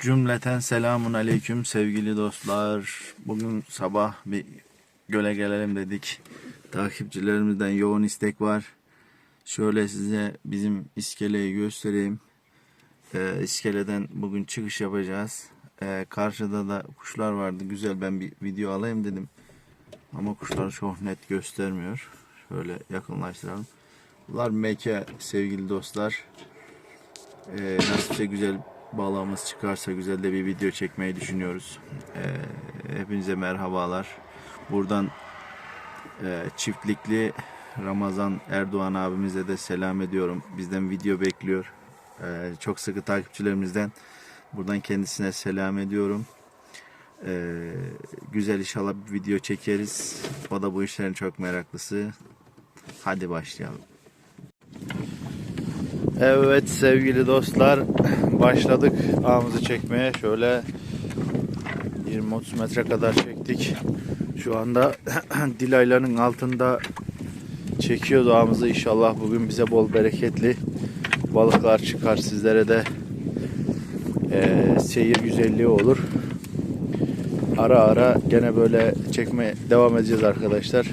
Cümleten selamun aleyküm sevgili dostlar. Bugün sabah bir göle gelelim dedik. Takipçilerimizden yoğun istek var. Şöyle size bizim iskeleyi göstereyim. Ee, iskeleden bugün çıkış yapacağız. Ee, karşıda da kuşlar vardı. Güzel ben bir video alayım dedim. Ama kuşları çok net göstermiyor. Şöyle yakınlaştıralım. Bunlar meke sevgili dostlar. Ee, nasipse güzel balığımız çıkarsa güzel de bir video çekmeyi düşünüyoruz. Ee, hepinize merhabalar. Buradan e, çiftlikli Ramazan Erdoğan abimize de selam ediyorum. Bizden video bekliyor. Ee, çok sıkı takipçilerimizden. Buradan kendisine selam ediyorum. Ee, güzel inşallah bir video çekeriz. O da bu işlerin çok meraklısı. Hadi başlayalım. Evet sevgili dostlar başladık ağımızı çekmeye şöyle 20-30 metre kadar çektik. Şu anda Dilaylan'ın altında çekiyoruz ağımızı inşallah bugün bize bol bereketli balıklar çıkar sizlere de eee, seyir güzelliği olur. Ara ara gene böyle çekmeye devam edeceğiz arkadaşlar.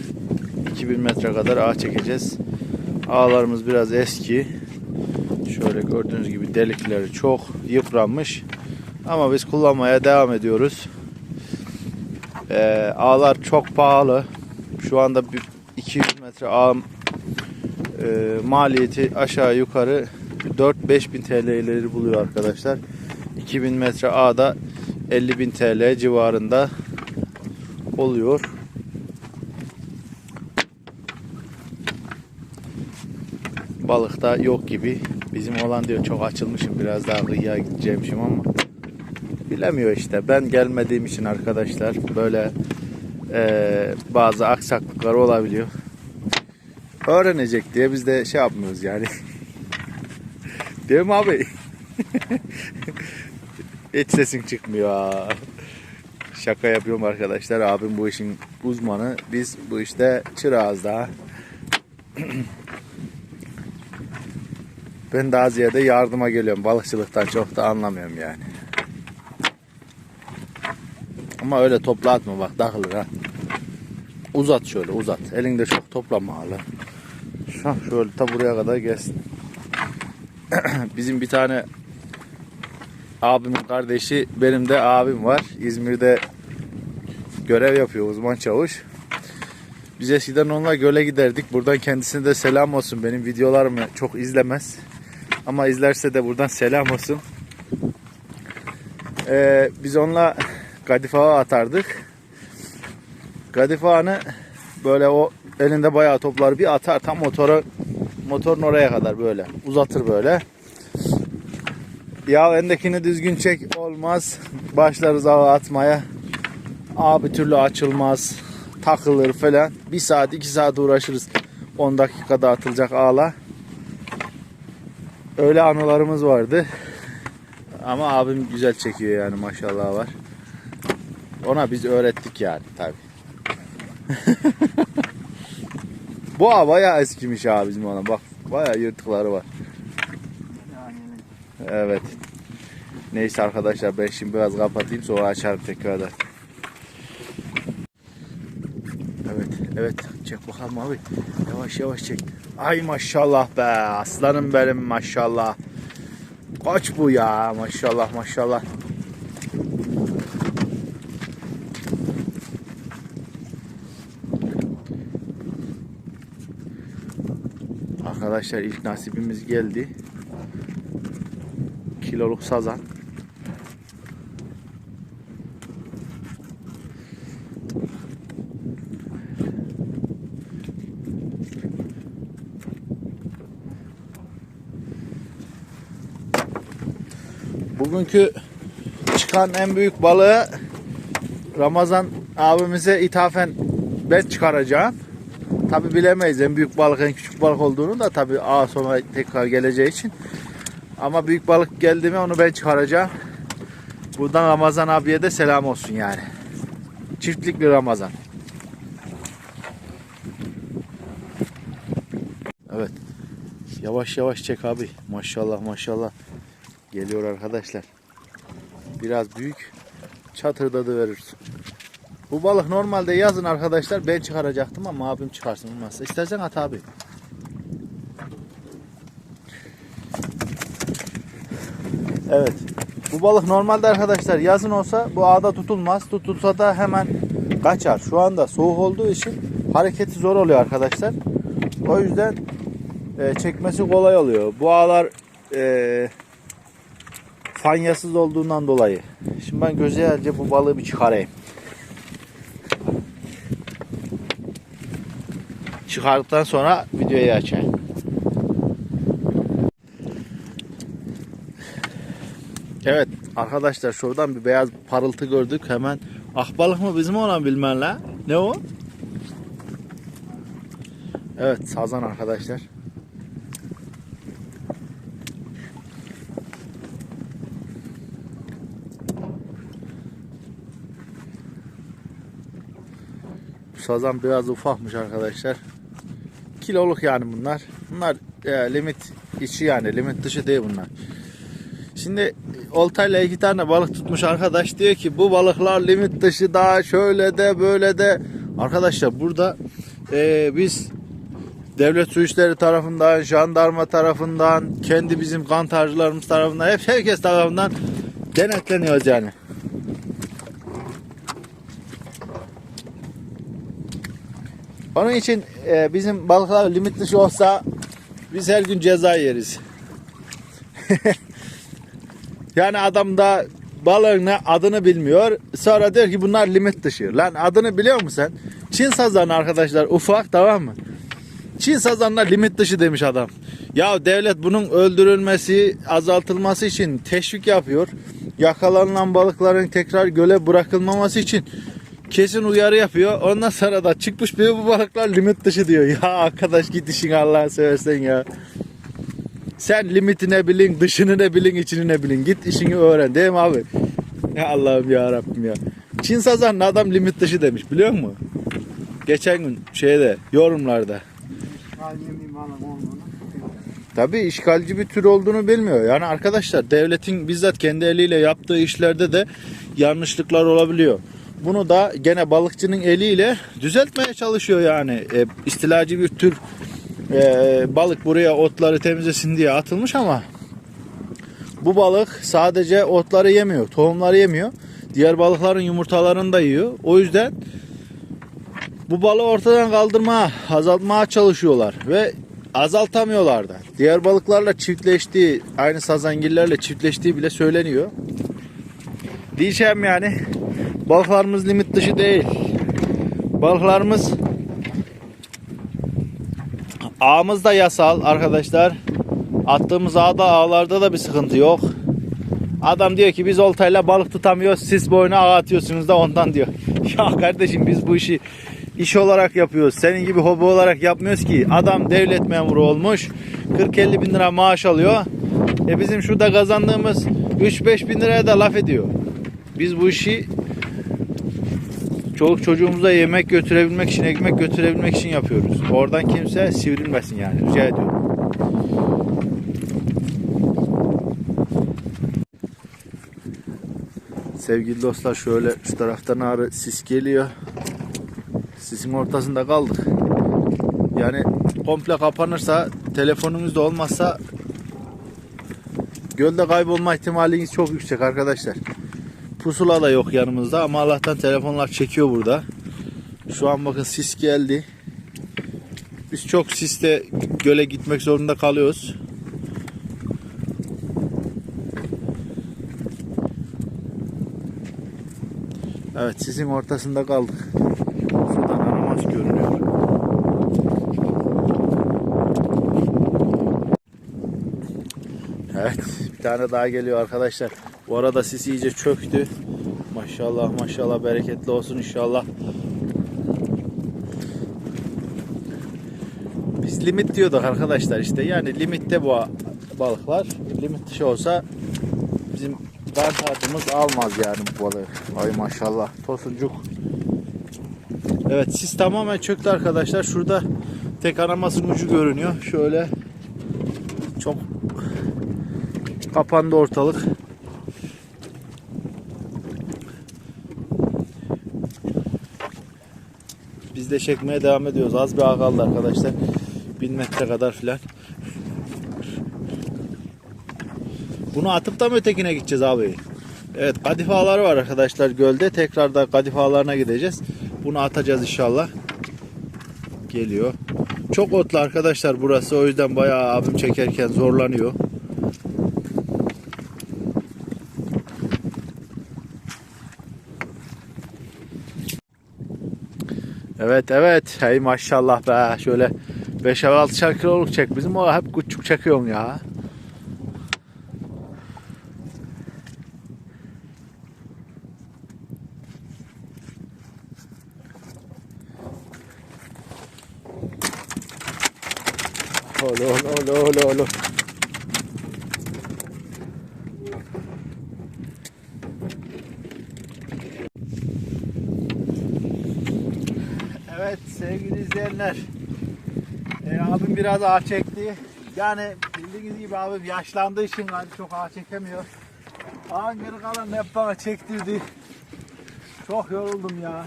2000 metre kadar ağ çekeceğiz. Ağlarımız biraz eski. Şöyle gördüğünüz gibi delikleri çok yıpranmış. Ama biz kullanmaya devam ediyoruz. Ee, ağlar çok pahalı. Şu anda bir 200 metre ağ e, maliyeti aşağı yukarı 4-5 bin TL'leri buluyor arkadaşlar. 2000 metre ağda 50 bin TL civarında oluyor. Balık da yok gibi. Bizim olan diyor çok açılmışım biraz daha kıyıya gideceğimmişim ama bilemiyor işte. Ben gelmediğim için arkadaşlar böyle eee, bazı aksaklıklar olabiliyor. Öğrenecek diye biz de şey yapmıyoruz yani. Değil mi abi? Hiç sesin çıkmıyor. ha. Şaka yapıyorum arkadaşlar. Abim bu işin uzmanı. Biz bu işte çırağız daha. Ben daha ziyade yardıma geliyorum. Balıkçılıktan çok da anlamıyorum yani. Ama öyle topla atma bak takılır ha. Uzat şöyle uzat. Elinde çok toplama hala. Şu şöyle ta buraya kadar gelsin. Bizim bir tane abimin kardeşi benim de abim var. İzmir'de görev yapıyor uzman çavuş. Biz eskiden onunla göle giderdik. Buradan kendisine de selam olsun. Benim videolarımı çok izlemez. Ama izlerse de buradan selam olsun. Ee, biz onunla kadife ağa atardık. Kadife ağını böyle o elinde bayağı toplar bir atar tam motora motorun oraya kadar böyle uzatır böyle. Ya endekini düzgün çek olmaz. Başlarız ağa atmaya. Ağ bir türlü açılmaz. Takılır falan. Bir saat iki saat uğraşırız. 10 dakikada atılacak ağla. Öyle anılarımız vardı. Ama abim güzel çekiyor yani maşallah var. Ona biz öğrettik yani tabi. Bu ağ bayağı eskimiş abi bizim ona. Bak bayağı yırtıkları var. Evet. Neyse arkadaşlar ben şimdi biraz kapatayım sonra açarım tekrardan. Evet, evet. Çek bakalım abi. Yavaş yavaş çek. Ay maşallah be. Aslanım benim maşallah. Kaç bu ya maşallah maşallah. Arkadaşlar ilk nasibimiz geldi. Kiloluk sazan. Bugünkü çıkan en büyük balığı Ramazan abimize ithafen ben çıkaracağım. Tabi bilemeyiz en büyük balık en küçük balık olduğunu da tabi ağ sonra tekrar geleceği için. Ama büyük balık geldi mi onu ben çıkaracağım. Buradan Ramazan abiye de selam olsun yani. Çiftlik bir Ramazan. Evet. Yavaş yavaş çek abi. Maşallah maşallah. Geliyor arkadaşlar. Biraz büyük. Çatırda da verir. Bu balık normalde yazın arkadaşlar ben çıkaracaktım ama abim çıkarsın olmazsa. İstersen at abi. Evet. Bu balık normalde arkadaşlar yazın olsa bu ağda tutulmaz. Tutulsa da hemen kaçar. Şu anda soğuk olduğu için hareketi zor oluyor arkadaşlar. O yüzden e, çekmesi kolay oluyor. Bu ağlar e, fanyasız olduğundan dolayı. Şimdi ben güzelce bu balığı bir çıkarayım. Çıkardıktan sonra videoyu açayım. Evet arkadaşlar şuradan bir beyaz parıltı gördük hemen. Ah balık mı bizim olan bilmem la. Ne o? Evet sazan arkadaşlar. Sazan biraz ufakmış arkadaşlar. Kiloluk yani bunlar. Bunlar e, limit içi yani limit dışı değil bunlar. Şimdi oltayla iki tane balık tutmuş arkadaş diyor ki bu balıklar limit dışı da şöyle de böyle de. Arkadaşlar burada e, biz devlet su işleri tarafından, jandarma tarafından, kendi bizim kantarcılarımız tarafından, hep herkes tarafından denetleniyoruz yani. Onun için e, bizim balıklar limit dışı olsa biz her gün ceza yeriz. yani adam da balığın adını bilmiyor. Sonra diyor ki bunlar limit dışı. Lan adını biliyor musun sen? Çin sazanı arkadaşlar ufak tamam mı? Çin sazanlar limit dışı demiş adam. Ya devlet bunun öldürülmesi, azaltılması için teşvik yapıyor. Yakalanılan balıkların tekrar göle bırakılmaması için kesin uyarı yapıyor. Ondan sonra da çıkmış bir bu balıklar limit dışı diyor. Ya arkadaş git işin Allah'ını seversen ya. Sen limitine bilin, dışını ne bilin, içini ne bilin. Git işini öğren değil mi abi? Ya Allah'ım ya Rabbim ya. Çin sazanın adam limit dışı demiş biliyor musun? Geçen gün şeyde yorumlarda. Tabii işgalci bir tür olduğunu bilmiyor. Yani arkadaşlar devletin bizzat kendi eliyle yaptığı işlerde de yanlışlıklar olabiliyor. Bunu da gene balıkçının eliyle düzeltmeye çalışıyor yani. E, istilacı bir tür e, balık buraya otları temizlesin diye atılmış ama bu balık sadece otları yemiyor, tohumları yemiyor. Diğer balıkların yumurtalarını da yiyor. O yüzden bu balığı ortadan kaldırmaya, azaltmaya çalışıyorlar ve azaltamıyorlar da. Diğer balıklarla çiftleştiği, aynı sazangillerle çiftleştiği bile söyleniyor. Diyeceğim yani balıklarımız limit dışı değil. Balıklarımız ağımız da yasal arkadaşlar. Attığımız ağda ağlarda da bir sıkıntı yok. Adam diyor ki biz oltayla balık tutamıyoruz. Siz boyuna ağ atıyorsunuz da ondan diyor. Ya kardeşim biz bu işi iş olarak yapıyoruz. Senin gibi hobi olarak yapmıyoruz ki. Adam devlet memuru olmuş. 40-50 bin lira maaş alıyor. E bizim şurada kazandığımız 3-5 bin liraya da laf ediyor. Biz bu işi çoluk çocuğumuza yemek götürebilmek için, ekmek götürebilmek için yapıyoruz. Oradan kimse sivrilmesin yani. Rica ediyorum. Sevgili dostlar şöyle şu taraftan ağrı sis geliyor. Sisin ortasında kaldık. Yani komple kapanırsa telefonunuz da olmazsa gölde kaybolma ihtimaliniz çok yüksek arkadaşlar. Pusula da yok yanımızda ama Allah'tan telefonlar çekiyor burada. Şu an bakın sis geldi. Biz çok siste göle gitmek zorunda kalıyoruz. Evet sizin ortasında kaldık. Sudan aramaz görünüyor. Evet bir tane daha geliyor arkadaşlar. Bu arada sis iyice çöktü. Maşallah maşallah bereketli olsun inşallah. Biz limit diyorduk arkadaşlar işte. Yani limitte bu balıklar. Limit dışı olsa bizim kantartımız almaz yani bu balığı. Ay maşallah. Tosuncuk. Evet sis tamamen çöktü arkadaşlar. Şurada tek aramasının ucu görünüyor. Şöyle çok kapandı ortalık. De çekmeye devam ediyoruz. Az bir ağ kaldı arkadaşlar. 1000 metre kadar filan. Bunu atıp da mı ötekine gideceğiz abi? Evet kadife ağları var arkadaşlar gölde. Tekrar da ağlarına gideceğiz. Bunu atacağız inşallah. Geliyor. Çok otlu arkadaşlar burası. O yüzden bayağı abim çekerken zorlanıyor. Evet evet. Hey maşallah be. Şöyle 5-6 kiloluk çek. Bizim o hep küçük çekiyorsun ya. Olo olo olo olo olo. Evet sevgili izleyenler. E, abim biraz ağ çekti. Yani bildiğiniz gibi abim yaşlandığı için hani çok ağ çekemiyor. Ağın geri kalan hep bana çektirdi. Çok yoruldum ya.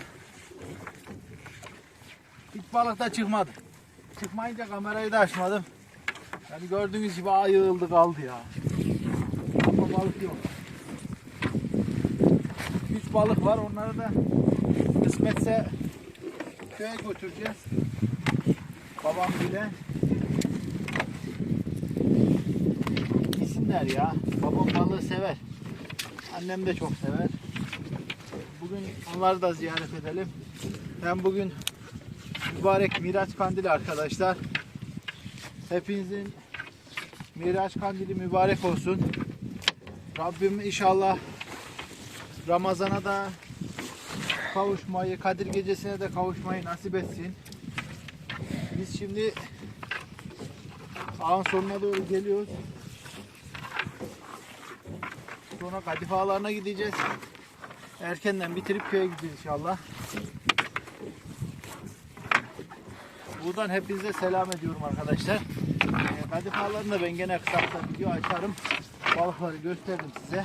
Hiç balık da çıkmadı. Çıkmayınca kamerayı da açmadım. Yani gördüğünüz gibi ağ yığıldı kaldı ya. Ama balık yok. Üç balık var onları da kısmetse köye götüreceğiz. Babam bile. Yesinler ya. Babam balığı sever. Annem de çok sever. Bugün onları da ziyaret edelim. Ben bugün mübarek Miraç Kandili arkadaşlar. Hepinizin Miraç Kandili mübarek olsun. Rabbim inşallah Ramazan'a da kavuşmayı, Kadir Gecesi'ne de kavuşmayı nasip etsin. Biz şimdi ağın sonuna doğru geliyoruz. Sonra Kadife Ağları'na gideceğiz. Erkenden bitirip köye gideceğiz inşallah. Buradan hepinize selam ediyorum arkadaşlar. Ee, Kadife Ağları'nda ben gene kısa kısa video açarım. Balıkları gösterdim size.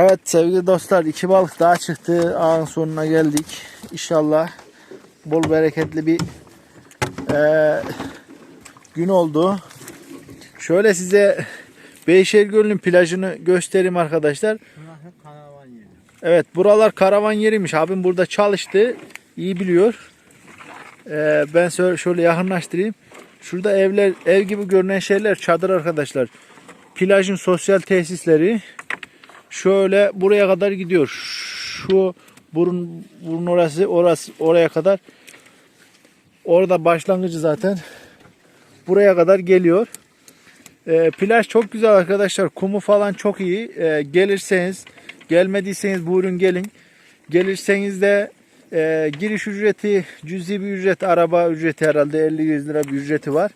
Evet sevgili dostlar iki balık daha çıktı. Ağın sonuna geldik. İnşallah bol bereketli bir eee, gün oldu. Şöyle size Beyşehir Gölü'nün plajını göstereyim arkadaşlar. Evet buralar karavan yeriymiş. Abim burada çalıştı. İyi biliyor. Eee, ben şöyle yakınlaştırayım. Şurada evler, ev gibi görünen şeyler çadır arkadaşlar. Plajın sosyal tesisleri. Şöyle buraya kadar gidiyor. Şu burun burun orası orası oraya kadar. Orada başlangıcı zaten. Buraya kadar geliyor. Ee, plaj çok güzel arkadaşlar. Kumu falan çok iyi. Ee, gelirseniz, gelmediyseniz buyurun gelin. Gelirseniz de e, giriş ücreti, cüzi bir ücret, araba ücreti herhalde 50-100 lira bir ücreti var.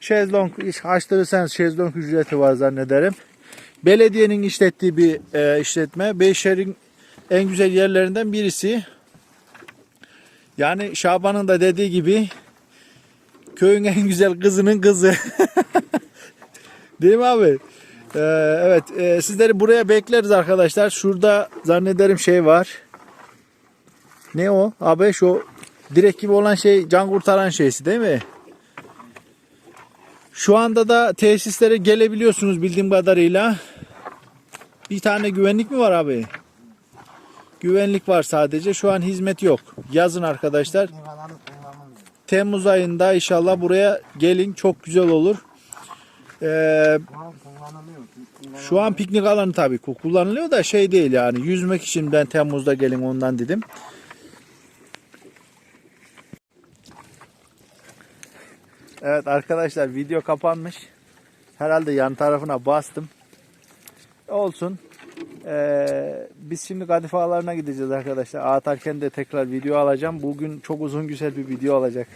Şezlong açtırırsanız şezlong ücreti var zannederim. Belediyenin işlettiği bir e, işletme. Beyşehir'in en güzel yerlerinden birisi. Yani Şaban'ın da dediği gibi köyün en güzel kızının kızı. Değil mi abi? Ee, evet e, sizleri buraya bekleriz arkadaşlar. Şurada zannederim şey var. Ne o? Abi şu direk gibi olan şey can kurtaran şeysi değil mi? Şu anda da tesislere gelebiliyorsunuz bildiğim kadarıyla. Bir tane güvenlik mi var abi? Güvenlik var sadece. Şu an hizmet yok. Yazın arkadaşlar. Temmuz ayında inşallah buraya gelin. Çok güzel olur. Ee, şu an piknik alanı tabii ki kullanılıyor da şey değil yani. Yüzmek için ben Temmuz'da gelin ondan dedim. Evet arkadaşlar video kapanmış. Herhalde yan tarafına bastım. Olsun. Ee, biz şimdi Kadife Ağları'na gideceğiz arkadaşlar. Ağ atarken de tekrar video alacağım. Bugün çok uzun güzel bir video olacak.